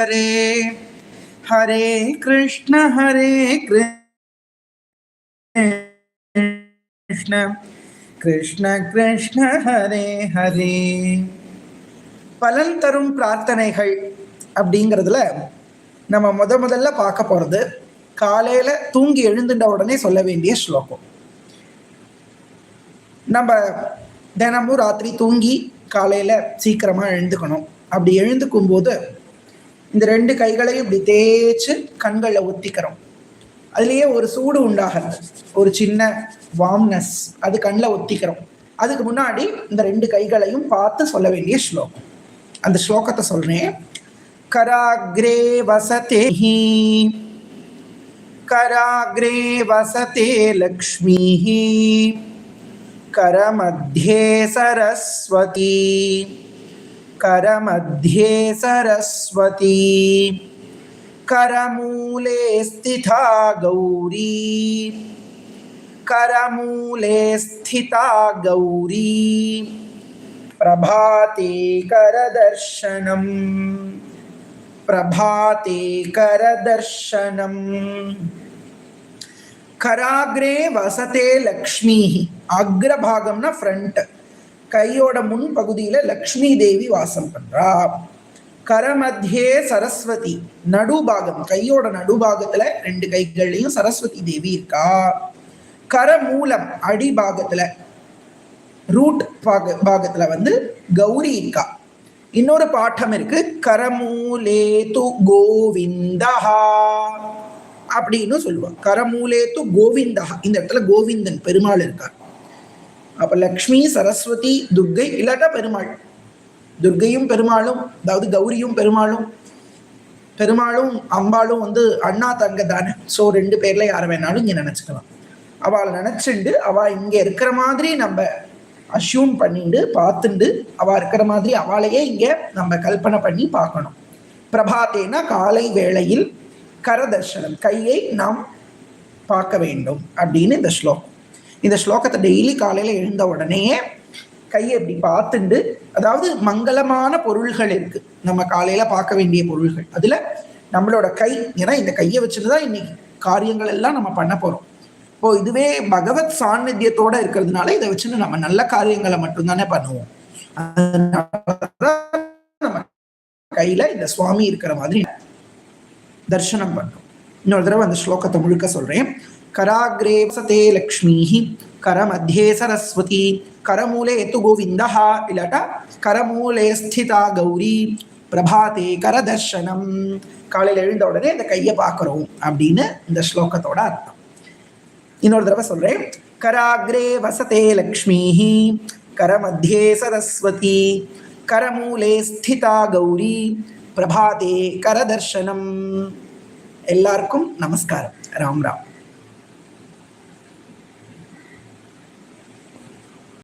ஹரே ஹரே கிருஷ்ண ஹரே கிருஷ்ண. கிருஷ்ண கிருஷ்ண ஹரே ஹரே. பலன் தரும் பிரார்த்தனைகள் அப்படிங்கிறதுல நம்ம முத முதல்ல பார்க்க போறது காலையில தூங்கி எழுந்துட்ட உடனே சொல்ல வேண்டிய ஸ்லோகம். நம்ம தினமும் ராத்திரி தூங்கி காலையில சீக்கிரமா எழுந்துக்கணும். அப்படி எழுந்துக்கும் போது இந்த ரெண்டு கைகளையும் இப்படி தேய்ச்சி கண்களில் ஒத்திக்கிறோம் அதுலேயே ஒரு சூடு உண்டாகிறது ஒரு சின்ன வாம்னஸ் அது கண்ணில் ஒத்திக்கிறோம் அதுக்கு முன்னாடி இந்த ரெண்டு கைகளையும் பார்த்து சொல்ல வேண்டிய ஸ்லோகம் அந்த ஸ்லோகத்தை சொல்றேன் கராக்ரே வசதே கராக்ரே வசதே லக்ஷ்மி करमध्ये सरस्वती करमध्ये सरस्वती। करमूले स्थिता गौरी। करमूले स्थिता गौरी। प्रभाते करदर्शनम्। प्रभाते करदर्शनम्। कराग्रे वसते लक्ष्मी। अग्रभागम न फ्रंट கையோட முன் பகுதியில் லக்ஷ்மி தேவி வாசம் பண்றா. கரமத்தியே சரஸ்வதி நடுபாகம். கையோட நடுபாகத்துல ரெண்டு கைகள்லையும் சரஸ்வதி தேவி இருக்கா. கரமூலம் அடிபாகத்துல ரூட் பாக பாகத்துல வந்து கௌரி இருக்கா. இன்னொரு பாட்டம் இருக்கு. கரமூலே து கோவிந்தா அப்படின்னு சொல்லுவாங்க கரமூலே து கோவிந்தா. இந்த இடத்துல கோவிந்தன் பெருமாள் இருக்கார். அப்ப லக்ஷ்மி சரஸ்வதி துர்கை இல்லாட்டா பெருமாள். துர்கையும் பெருமாளும் அதாவது கௌரியும் பெருமாளும். பெருமாளும் அம்பாளும் வந்து அண்ணா தங்க தானே. ஸோ ரெண்டு பேர்ல யாரை வேணாலும் இங்கே நினச்சிக்கலாம். அவளை நினச்சிண்டு அவள் இங்கே இருக்கிற மாதிரி நம்ம அஷ்யூம் பண்ணிட்டு பார்த்துண்டு அவள் இருக்கிற மாதிரி அவளையே இங்கே நம்ம கல்பனை பண்ணி பார்க்கணும். பிரபாத்தேனா காலை வேளையில் கரதர்ஷனம் கையை நாம் பார்க்க வேண்டும் அப்படின்னு இந்த ஸ்லோகம். இந்த ஸ்லோகத்தை டெய்லி காலையில் எழுந்த உடனேயே கையை இப்படி பார்த்துண்டு அதாவது மங்களமான பொருள்கள் இருக்கு. நம்ம காலையில பார்க்க வேண்டிய பொருள்கள். அதுல நம்மளோட கை ஏன்னா இந்த கையை வச்சுட்டு தான் இன்னைக்கு காரியங்கள் எல்லாம் நம்ம பண்ண போறோம். இப்போ இதுவே பகவத் சாநித்தியத்தோட இருக்கிறதுனால இதை வச்சுட்டு நம்ம நல்ல காரியங்களை மட்டும்தானே பண்ணுவோம். நம்ம கையில இந்த சுவாமி இருக்கிற மாதிரி தர்சனம் பண்றோம். இன்னொரு தடவை அந்த ஸ்லோகத்தை முழுக்க சொல்றேன். கராகிரே வசதே லக்ஷ்மி கரமத்தியே சரஸ்வதி கரமூலே எத்து கோவிந்தா இல்லாட்டா கரமூலே ஸ்திதா கௌரி பிரபாதே கரதர்ஷனம் காலையில் எழுந்த உடனே இந்த கையை பார்க்குறோம் அப்படின்னு இந்த ஸ்லோகத்தோட அர்த்தம் இன்னொரு தடவை சொல்கிறேன் கராகிரே வசதே லக்ஷ்மி கரமத்தியே சரஸ்வதி கரமூலே ஸ்திதா கௌரி பிரபாதே கரதர்ஷனம் எல்லாருக்கும் நமஸ்காரம் ராம் ராம்